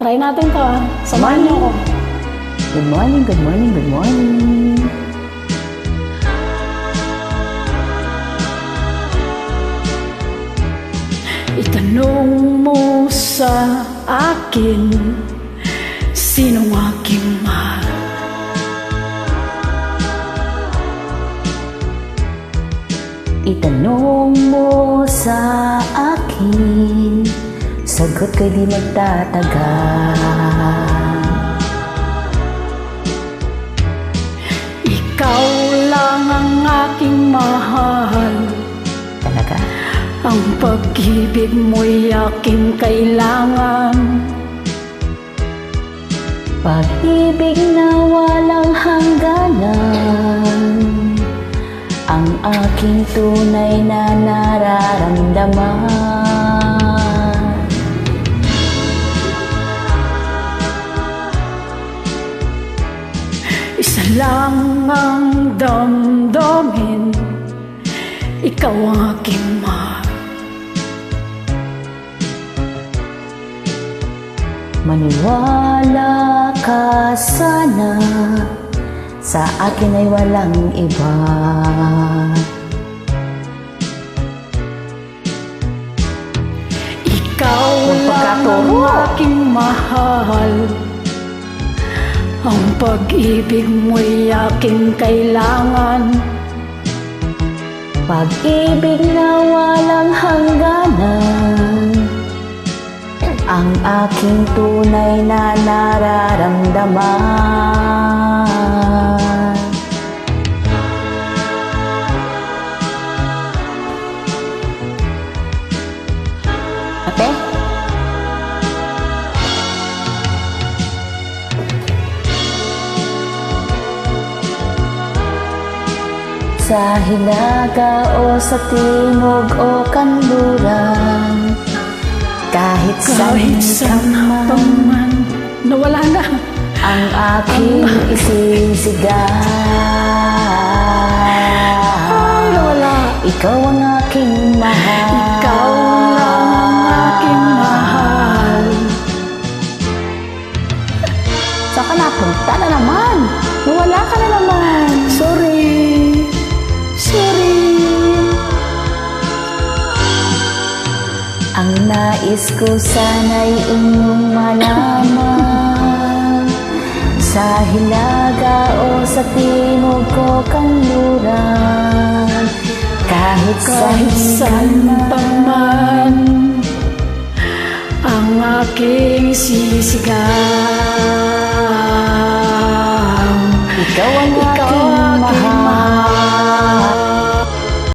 Try natin to ah. Samahan niyo ako. Good morning, good morning, good morning. Itanong mo sa akin Sinong aking mahal Itanong mo sa akin Sagot ko'y di magtatagal Ikaw lang ang aking mahal. Talaga? Ang pag-ibig mo'y aking kailangan. Pag-ibig na walang hangganan. Ang aking tunay na nararamdaman lang ang damdamin Ikaw ang aking mahal. Maniwala ka sana Sa akin ay walang iba. Ikaw lang ang aking mahal Ang pag-ibig mo'y aking kailangan. Pag-ibig na walang hangganan. Ang aking tunay na nararamdaman Sa hilaga o sa timog o kanluran. Kahit saan ka man man Nawala na. Ang aking isisigaw Ay, nawala. Ikaw ang aking mahal. Ikaw lang ang aking mahal. Saan ka napunta na naman? Nawala ka na naman. Sorry Sorry Ang nais ko sana'y inyong malaman Sa hilaga o sa timog ko kanluran Kahit, Kahit saan pa man Ang aking sisigaw Ikaw ang